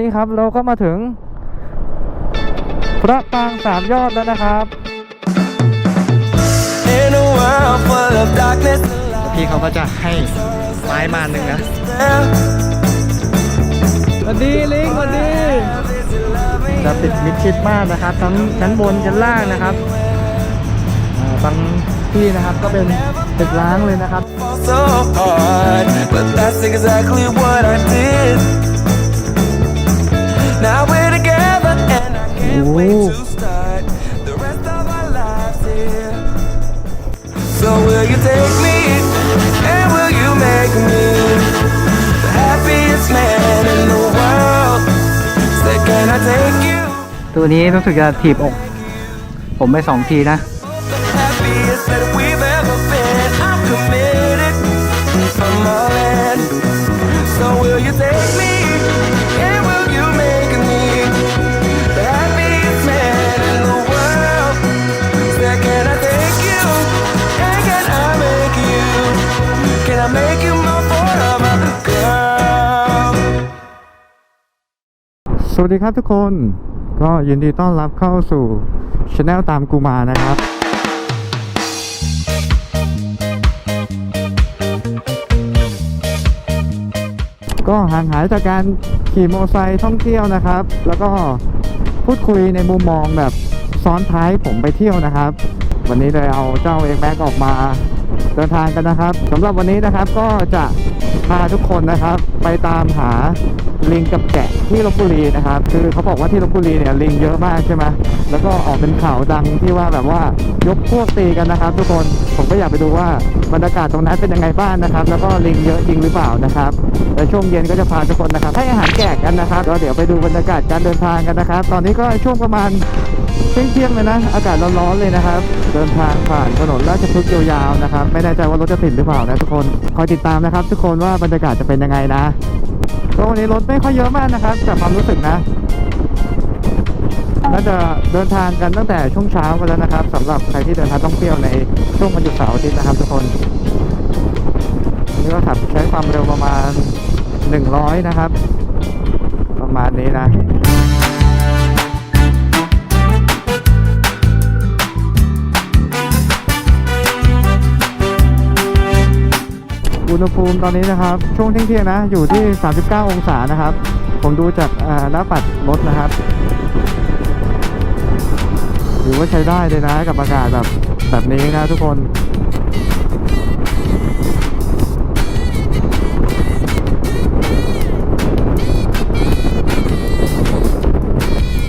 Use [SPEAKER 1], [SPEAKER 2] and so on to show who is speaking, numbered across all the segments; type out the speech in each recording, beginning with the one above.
[SPEAKER 1] นี้ครับ เราก็มาถึง พระปรางสามยอดแล้วนะครับ
[SPEAKER 2] In a world full of darkness
[SPEAKER 1] พี่เขาก็จะให้ไม้มาหนึ่งนะ
[SPEAKER 2] and
[SPEAKER 1] สวัสดีลิงสวัสดีจะปิดมิดชิดมากนะครับ ทั้งชั้นบนชั้นล่างนะครับอ่าบางที่นะครับก็เป็นตึกร้างเลยนะครับ
[SPEAKER 2] Now we're together, and I can't wait
[SPEAKER 1] Ooh.
[SPEAKER 2] to start the rest of our lives here. So will you take me, and will you make me the happiest man in the world? Say, can I take you?
[SPEAKER 1] ตัวนี้รู้สึกจะถีบอก ผมไปสองทีนะ
[SPEAKER 2] make you my forever girl?
[SPEAKER 1] สวัสดีครับทุกคน ก็ยินดีต้อนรับเข้าสู่ช anel ตามกูมานะครับก็ห่างหายจากการขี่มอเตอร์ไซค์ท่องเที่ยวนะครับ แล้วก็พูดคุยในมุมมองแบบซ้อนท้ายผมไปเที่ยวนะครับ วันนี้เลยเอาเจ้าเองแม็กออกมา เดินทางกันนะครับสำหรับวันนี้นะครับก็จะพาทุกคนนะครับ ไปตามหา ลิงกับแกะที่ลบบุรีนะครับ คือเขาบอกว่าที่ลบบุรีเนี่ยลิงเยอะมากใช่ไหมแล้วก็ออกเป็นข่าวดังที่ว่าแบบว่ายกพวกตีกันนะครับ ทุกคนผมก็อยากไปดูว่าบรรยากาศตรงนั้นเป็นยังไงบ้างนะครับ แล้วก็ลิงเยอะจริงหรือเปล่านะครับและช่วงเย็นก็จะพาทุกคนนะครับ ให้อาหารแกะกันนะครับแล้วเดี๋ยวไปดูบรรยากาศการเดินทางกันนะครับ ตอนนี้ก็ช่วงประมาณเที่ยงเลยนะ อากาศร้อนๆเลยนะครับ เดินทางผ่านถนนราชพฤกษ์ยาวๆนะครับ ไม่แน่ใจว่ารถจะติดหรือเปล่านะทุกคน คอยติดตามนะครับ ทุกคนว่าบรรยากาศจะเป็นยังไงนะ ก็วันนี้รถไม่ค่อยเยอะมากนะครับจากความรู้สึกนะน่าจะเดินทางกันตั้งแต่ช่วงเช้ากันแล้วนะครับสำหรับใครที่เดินทางท่องเที่ยวในช่วงวันหยุดเสาร์อาทิตย์นะครับทุกคนนนี่ก็ขับใช้ความเร็วประมาณ 100 นะครับ ประมาณนี้นะ อุณหภูมิตอนนี้นะครับ ช่วงเที่ยงๆนะ อยู่ที่ 39 องศานะครับ ผมดูจากอ่าหน้าปัดรถนะครับถือว่าใช้ได้เลยนะกับอากาศแบบแบบนี้นะทุกคน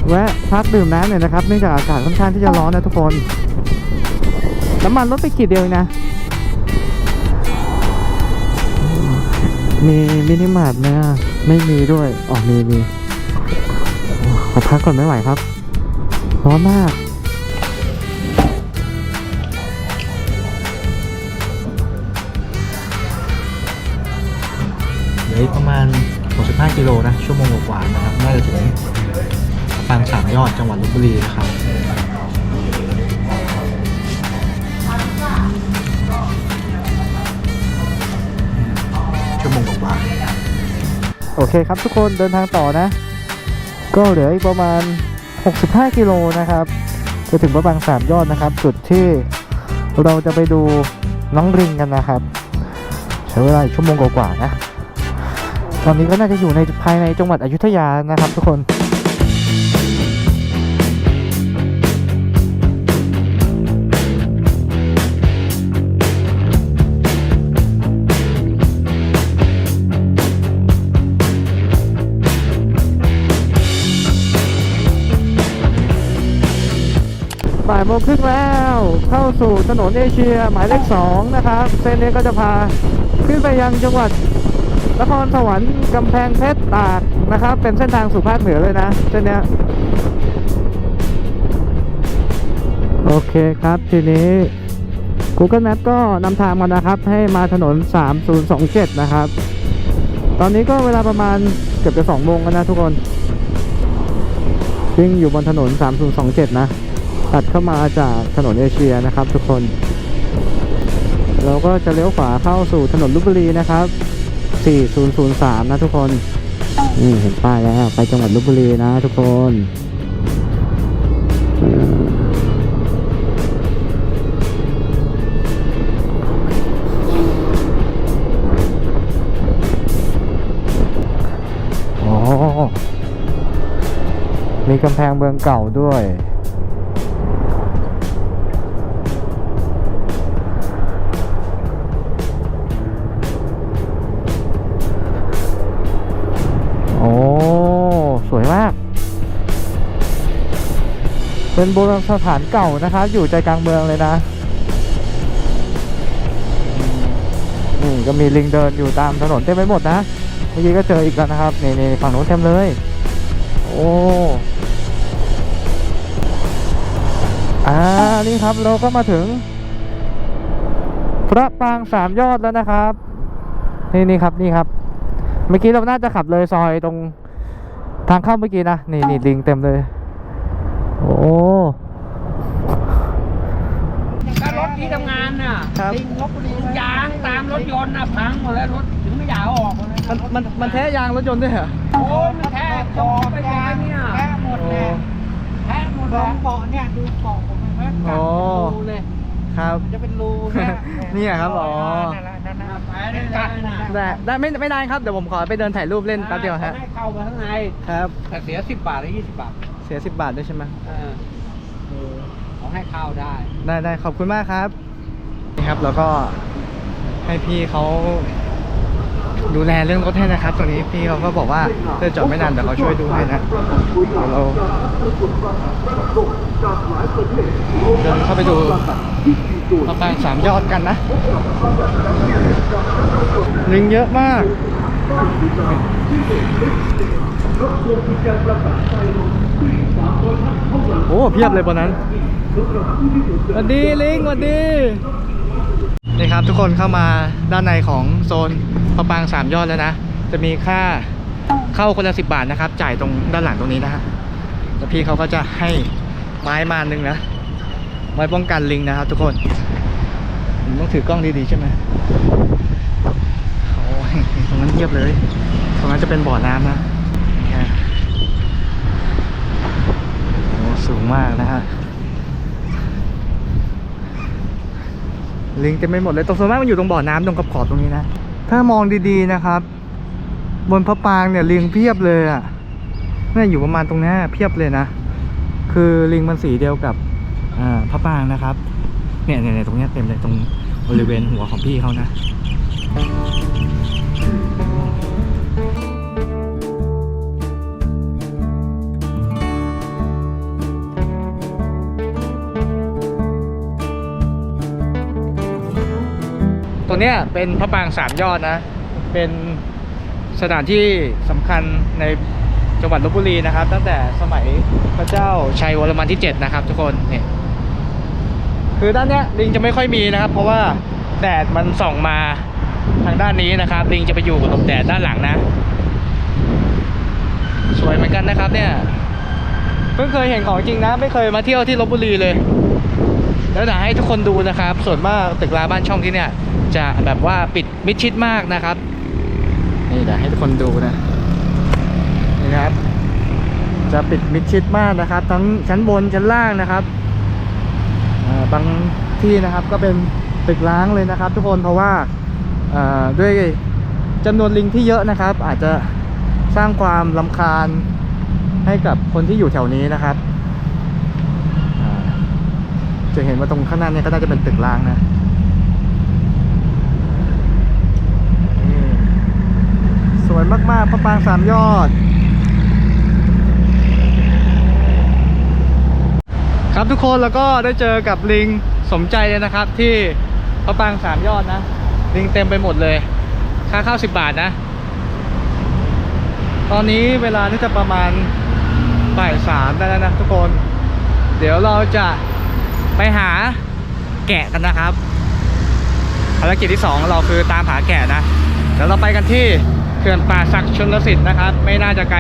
[SPEAKER 1] แวะพักดื่มน้ำหน่อยนะครับเนื่องจากอากาศค่อนข้างที่จะร้อนนะทุกคน น้ำมันลดไปขีดเดียวเองนะ มีมินิมาร์ทไหมอะไม่มีด้วยอ๋อมีมีขอพักก่อนไม่ไหวครับร้อนมาก
[SPEAKER 3] เหลืออีกประมาณ 65 กิโลนะ ชั่วโมงกว่านะครับ น่าจะถึงปางสามยอดจังหวัดลบบุรีนะครับ กว่า
[SPEAKER 1] โอเคครับทุกคนเดินทางต่อนะ ก็เหลืออีกประมาณ 65 กิโลนะครับจะถึงพระบางสามยอดนะครับ จุดที่เราจะไปดูน้องริงกันนะครับ ใช้เวลาอีกชั่วโมงกว่าๆนะ ตอนนี้ก็น่าจะอยู่ในภายในจังหวัดอยุธยานะครับ ทุกคน บ่ายโมงครึ่งแล้ว เข้าสู่ถนนเอเชียหมายเลขสองนะครับ เส้นนี้ก็จะพาขึ้นไปยังจังหวัดนครสวรรค์กำแพงเพชรตากนะครับ เป็นเส้นทางสู่ภาคเหนือเลยนะเส้นนี้โอเคครับทีนี้ Google Map ก็นำทางมานะครับ ให้มาถนน 3027 นะครับ ตอนนี้ก็เวลาประมาณเกือบจะ2โมงแล้วนะทุกคนวิ่งอยู่บนถนน 3027 นะ ตัดเข้ามาจากถนนเอเชียนะครับทุกคน เราก็จะเลี้ยวขวาเข้าสู่ถนนลพบุรีนะครับ 4003 นะทุกคน นี่เห็นป้ายแล้วไปจังหวัดลบบุรีนะทุกคนโอ้มีกำแพงเมืองเก่าด้วย เป็นโบราณสถานเก่านะครับ อยู่ใจกลางเมืองเลยนะ นี่ก็มีลิงเดินอยู่ตามถนนเต็มไปหมดนะ เมื่อกี้ก็เจออีกแล้วนะครับ นี่นฝั่งนู้นเต็มเลย โอ้อ่านี่ครับเราก็มาถึง พระปางสามยอดแล้วนะครับ นี่นี่ครับนี่ครับ เมื่อกี้เราน่าจะขับเลยซอยตรงทางเข้าเมื่อกี้นะ นี่นี่ลิงเต็มเลย โอ้
[SPEAKER 4] ก็รถที่ทำงานน่ะ
[SPEAKER 1] ครับ
[SPEAKER 4] ลิงลบบุรียางตามรถยนต์น่ะพังหมดแล้วรถถึงไม่อยากเอาออกหมดเลย
[SPEAKER 1] มันมันมันแท้ยางรถยนต์ด้วยเหรอ
[SPEAKER 4] โอ้ยมันแทบจอไปยางเนี่ยแพ้หมดเลยแพ้หมดเลยเบาะเนี่ยดูเบาะผมเห็นไหม
[SPEAKER 1] โอ้
[SPEAKER 4] รูเลย
[SPEAKER 1] ครับ
[SPEAKER 4] จะเป็นรูเนี่ย
[SPEAKER 1] เนี่ยครับอ๋อ
[SPEAKER 4] นั่นแหละนั่นนะไปได้เลยนะ
[SPEAKER 1] ได้ได้ไม่ไม่ได้ครับเดี๋ยวผมขอไปเดินถ่ายรูปเล่นแป๊บเดียวฮะ
[SPEAKER 4] ให้เข้ามาข้างใน
[SPEAKER 1] ครับ
[SPEAKER 4] แต่เสียสิบบาทหรือยี่สิบบาท
[SPEAKER 1] เสียสิบบาทด้วยใช่ไหม
[SPEAKER 4] เออเขาให้เข้าได้
[SPEAKER 1] ได้ได้ขอบคุณมากครับนี่ครับแล้วก็ให้พี่เขาดูแลเรื่องรถให้นะครับ ตรงนี้พี่เขาก็บอกว่าเพื่อจอดไม่นานเดี๋ยวเขาช่วยดูให้นะเดี๋ยวเราเดินเข้าไปดูพระปรางสามยอดกันนะลิงเยอะมาก โอ้เพียบเลยบนนั้นสวัสดีลิงสวัสดีนี่ครับทุกคนเข้ามาด้านในของโซนพระปางสามยอดแล้วนะ จะมีค่าเข้าคนละสิบบาทนะครับ จ่ายตรงด้านหลังตรงนี้นะฮะแล้วพี่เขาก็จะให้ไม้มาหนึ่งนะไว้ป้องกันลิงนะครับทุกคนต้องถือกล้องดีๆใช่ไหมโอ้ยตรงนั้นเงียบเลย ตรงนั้นจะเป็นบ่อน้ำนะนี่ฮะโอ้ สูงมากนะฮะลิงเต็มไปหมดเลยตรงส่วนมากมันอยู่ตรงบ่อน้ำตรงขอบตรงนี้นะ ถ้ามองดีๆนะครับ บนพระปางเนี่ยลิงเพียบเลยอะนี่อยู่ประมาณตรงนี้เพียบเลยนะ คือลิงมันสีเดียวกับอ่าพระปางนะครับเนี่ยเนี่ยตรงนี้เต็มเลยตรงบริเวณหัวของพี่เขานะ รงเนี้ยเป็นพระปางสามยอดนะ เป็นสถานที่สำคัญในจังหวัดลบบุรีนะครับ ตั้งแต่สมัยพระเจ้าชัยวรมันที่ 7 นะครับ ทุกคนเนี่ยคือด้านเนี้ยลิงจะไม่ค่อยมีนะครับ เพราะว่าแดดมันส่องมาทางด้านนี้นะครับ ลิงจะไปอยู่กับหลบแดดด้านหลังนะ สวยเหมือนกันนะครับเนี่ยเพิ่งเคยเห็นของจริงนะ ไม่เคยมาเที่ยวที่ลบบุรีเลย แล้วเดี๋ยวให้ทุกคนดูนะครับ ส่วนมากตึกราบ้านช่องที่เนี่ย จะแบบว่าปิดมิดชิดมากนะครับ นี่เดี๋ยวให้ทุกคนดูนะ นี่นะครับ จะปิดมิดชิดมากนะครับ ทั้งชั้นบนชั้นล่างนะครับบางที่นะครับก็เป็นตึกล้างเลยนะครับ ทุกคนเพราะว่าด้วยจำนวนลิงที่เยอะนะครับ อาจจะสร้างความลำคาญให้กับคนที่อยู่แถวนี้นะครับจะเห็นว่าตรงข้างหน้าเนี่ยก็น่าจะเป็นตึกล้างนะ นี่ส วยมากๆพระปางสามยอด ครับทุกคนแล้วก็ได้เจอกับลิงสมใจเลยนะครับ ที่พระปางสามยอดนะ ลิงเต็มไปหมดเลย ค่าข้าวสิบบาทนะ ตอนนี้เวลานี่จะประมาณบ่ายสามได้แล้วนะทุกคน เดี๋ยวเราจะไปหาแกะกันนะครับภารกิจที่สองเราคือตามหาแกะนะ เดี๋ยวเราไปกันที่ ขื่อนป่าศักดิ์ชนลสิทธิ์นะครับ ไม่น่าจะไกล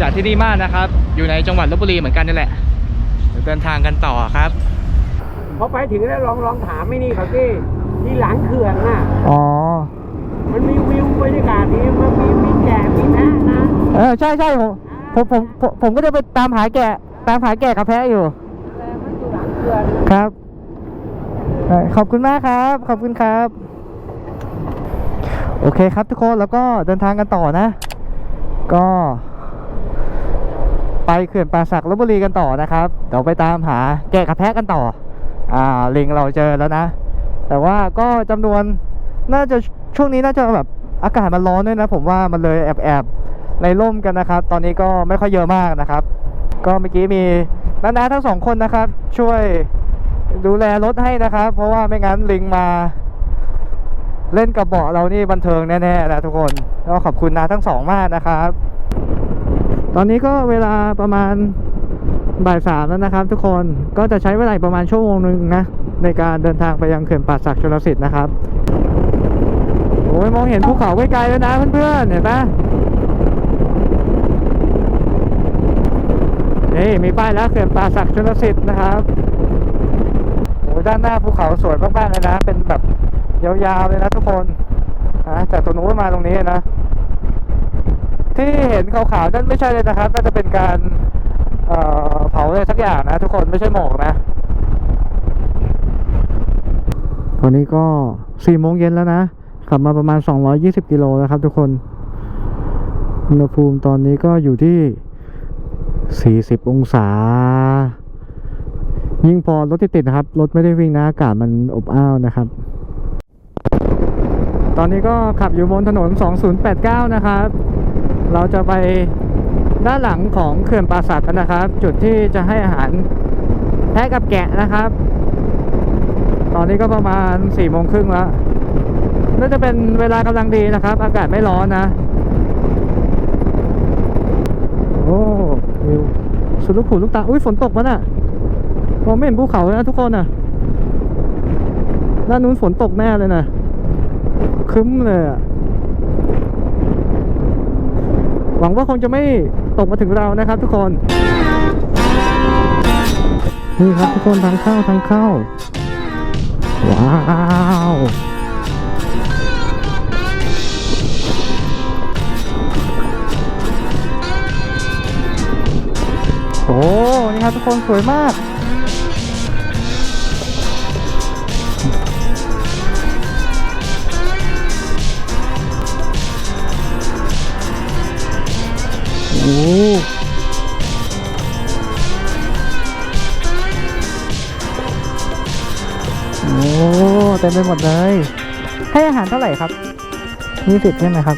[SPEAKER 1] จากที่นี่มากนะครับ อยู่ในจังหวัดลบบุรีเหมือนกันนี่แหละเดี๋ยวเดินทางกันต่อครับ
[SPEAKER 4] พอไปถึงแล้วลองลองถามไม่นี่เขาที่ที่หลังเขื่อนน่ะ
[SPEAKER 1] อ๋อ
[SPEAKER 4] มันมีวิวบรรยากาศดีมันมีมีแกะมีแพะนะ
[SPEAKER 1] เออใช่ใช่ผมผมผมผมผมก็จะไปตามหาแกะตามหาแกะกับแพะอยู่ครับเอ่อขอบคุณมากครับ ขอบคุณครับ โอเคครับทุกคนแล้วก็เดินทางกันต่อนะ ก็ ไปเขื่อนป่าสักลบบุรีกันต่อนะครับเดี๋ยวไปตามหาแกะกับแพะกันต่อ อ่าลิงเราเจอแล้วนะ แต่ว่าก็จำนวนน่าจะช่วงนี้น่าจะแบบอากาศมันร้อนด้วยนะ ผมว่ามันเลยแอบแอบในร่มกันนะครับ ตอนนี้ก็ไม่ค่อยเยอะมากนะครับ ก็เมื่อกี้มีน้าๆทั้งสองคนนะครับ ช่วยดูแลรถให้นะครับ เพราะว่าไม่งั้นลิงมา เล่นกับเบาะเรานี่บันเทิงแน่ๆนะทุกคนก็ขอบคุณนาทั้งสองมากนะครับ ตอนนี้ก็เวลาประมาณบ่ายสามแล้วนะครับ ทุกคนก็จะใช้เวลาอีกประมาณชั่วโมงหนึ่งนะในการเดินทางไปยังเขื่อนป่าสักชลสิทธิ์นะครับโอ้ยมองเห็นภูเขาไกลๆแล้วนะเพื่อนๆเห็นปะนี่มีป้ายแล้วเขื่อนป่าสักชลสิทธิ์นะครับโอ้ยด้านหน้าภูเขาสวยมากๆเลยนะ เป็นแบบ ยาวๆเลยนะทุกคนนะจากตรงนู้นมาตรงนี้นะ ที่เห็นขาวๆนั่นไม่ใช่เลยนะครับน่าจะเป็นการเเผาอะไรสักอย่างนะทุกคนไม่ใช่หมอกนะตอนนี้ก็สี่โมงเย็นแล้วนะขับมาประมาณ 220 กิโลแล้วครับทุกคน อุณหภูมิตอนนี้ก็อยู่ที่ 40 องศา ยิ่งพอรถติดๆนะครับ รถไม่ได้วิ่งนะอากาศมันอบอ้าวนะครับ ตอนนี้ก็ขับอยู่บนถนน 2089 นะครับ เราจะไปด้านหลังของเขื่อนป่าสักกันนะครับ จุดที่จะให้อาหารแพะกับแกะนะครับ ตอนนี้ก็ประมาณ4โมงครึ่งแล้วน่าจะเป็นเวลากำลังดีนะครับ อากาศไม่ร้อนนะ โอ้วิวสุดลูกหูลูกตา อุ้ยฝนตกมาน่ะมองไม่เห็นภูเขาเลยนะทุกคนน่ะด้านนู้นฝนตกแน่เลยนะ ครึ้มเลยอะหวังว่าคงจะไม่ตกมาถึงเรานะครับ ทุกคน นี่ครับทุกคนทางเข้าทางเข้า ว้าวโอ้นี่ครับทุกคนสวยมาก อ้โอ้เต็มไปหมดเลย ให้อาหารเท่าไหร่ครับยี่สิบใช่ไหมครับ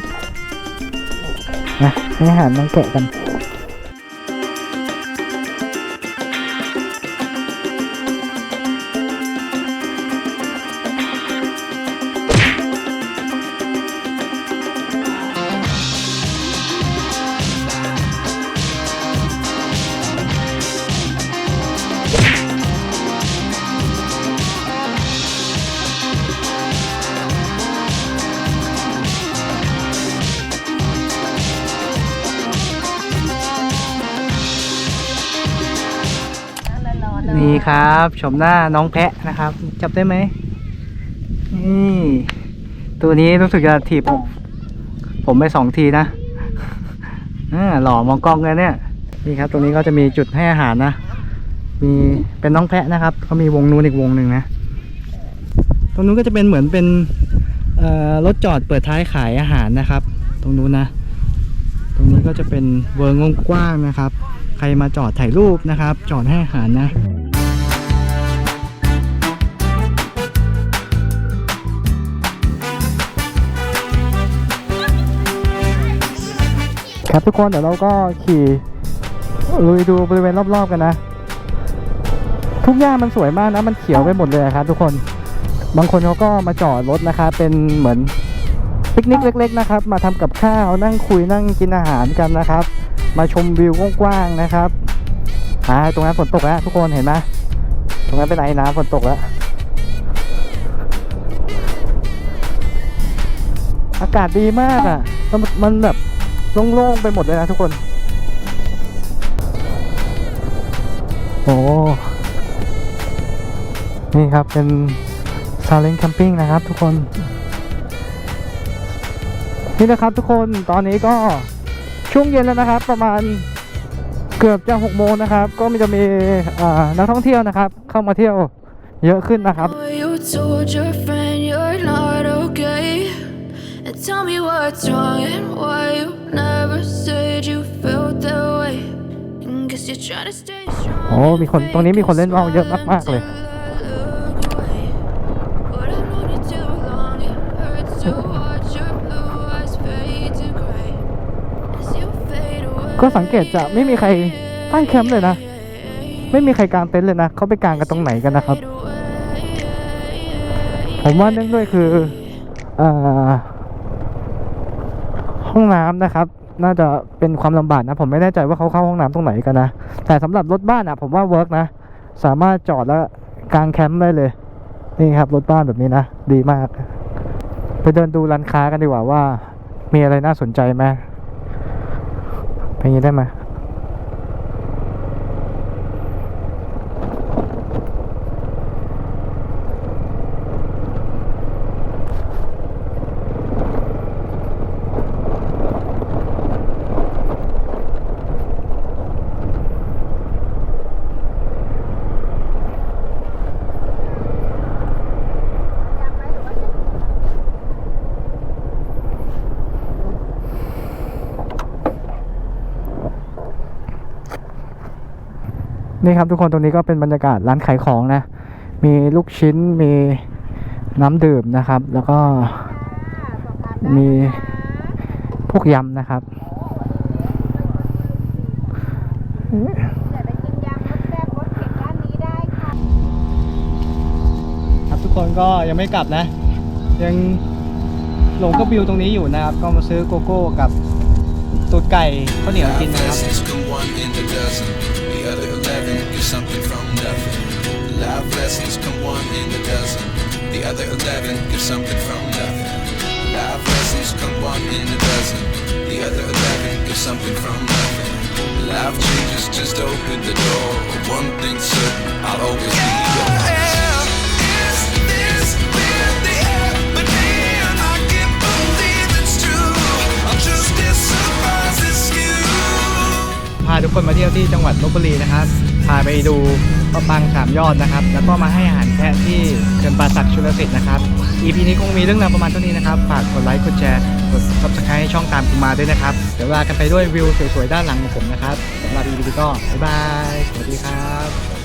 [SPEAKER 1] นะให้อาหารน้องแกะกัน ครับชมหน้าน้องแพะนะครับ จับได้ไหมนี่ตัวนี้รู้สึกจะถีบผมผมไปสองทีนะหล่อมองกล้องเลยเนี่ยนี่ครับ ตรงนี้ก็จะมีจุดให้อาหารนะมีเป็นน้องแพะนะครับเขามีวงนู้นอีกวงหนึ่งนะตรงนู้นก็จะเป็นเหมือนเป็นรถจอดเปิดท้ายขายอาหารนะครับ ตรงนู้นนะ ตรงนี้ก็จะเป็นเวิร์งกว้างนะครับ ใครมาจอดถ่ายรูปนะครับ จอดให้อาหารนะ ครับทุกคนเดี๋ยวเราก็ขี่ลุยดูบริเวณรอบๆกันนะ ทุกอย่างมันสวยมากนะ มันเขียวไปหมดเลยครับทุกคนบางคนเขาก็มาจอดรถนะครับเป็นเหมือนปิกนิกเล็ก ๆ นะครับ มาทำกับข้าวนั่งคุยนั่งกินอาหารกันนะครับ มาชมวิวกว้างๆนะครับอ่าตรงนั้นฝนตกแล้ว ทุกคนเห็นไหมตรงนั้นเป็นไอ้น้ำฝนตกแล้วอากาศดีมากอะมันแบบ โล่งๆไปหมดเลยนะทุกคน โอ้ นี่ครับเป็นซาเล้งแคมปิ้งนะครับทุกคน นี่นะครับทุกคนตอนนี้ก็ช่วงเย็นแล้วนะครับ ประมาณเกือบจะหกโมงนะครับ ก็มีจะมีนักท่องเที่ยวนะครับ เข้ามาเที่ยวเยอะขึ้นนะครับ
[SPEAKER 5] tell me what's wrong and why you never said you felt that way. And guess you're trying to stay strong.
[SPEAKER 1] โอ้มีคนตรงนี้มีคนเล่นว่าวเยอะมากๆเลย
[SPEAKER 5] But I've known you too long. It hurts to watch your blue eyes fade to gray as you fade away.
[SPEAKER 1] ก็สังเกตจะไม่มีใครตั้งแคมป์เลยนะ ไม่มีใครกางเต็นท์เลยนะ เขาไปกางกันตรงไหนกันนะครับ ผมว่าเนื่องด้วยคืออา ห้องน้ำนะครับ น่าจะเป็นความลำบากนะ ผมไม่แน่ใจว่าเขาเข้าห้องน้ำตรงไหนกันนะ แต่สำหรับรถบ้านอะ ผมว่าเวิร์กนะ สามารถจอดแล้วกางแคมป์ได้เลย นี่ครับรถบ้านแบบนี้นะ ดีมาก ไปเดินดูร้านค้ากันดีกว่าว่า มีอะไรน่าสนใจไหมไปงี้ได้ไหม นี่ครับทุกคนตรงนี้ก็เป็นบรรยากาศร้านขายของนะ มีลูกชิ้นมีน้ำดื่มนะครับ แล้วก็มีพวกยำนะครับครับทุกคนก็ยังไม่กลับนะ ยังหลงกับวิวตรงนี้อยู่นะครับ ก็มาซื้อโกโก้กับตูดไก่ข้าวเหนียวกินนะครับ
[SPEAKER 6] Lessons come one in a dozen. The other eleven get something from nothing. Life lessons come one in a dozen. The other eleven get something from nothing. Life lessons come one in a dozen. The other eleven get something from nothing. Life changes just open the door. One thing's certain, I'll always be yours.
[SPEAKER 2] Is this with the air? But damn, I can't believe it's true. I'm just as surprised as you.
[SPEAKER 1] พาทุกคนมาเที่ยวที่จังหวัดลบบุรีนะครับ พาไปดูประปรางสามยอดนะครับ แล้วก็มาให้อาหารแพะที่เขื่อนป่าศักดิ์ชุลสิทธิ์นะครับ EP นี้คงมีเรื่องราวประมาณเท่านี้นะครับ ฝากกดไลค์กดแชร์กด subscribe ให้ช่องตามคุณมาด้วยนะครับ เดี๋ยวลากันไปด้วยวิวสวยๆ ด้านหลังของผมนะครับสำหรับ EP นี้ก็บ๊ายบาย สวัสดีครับ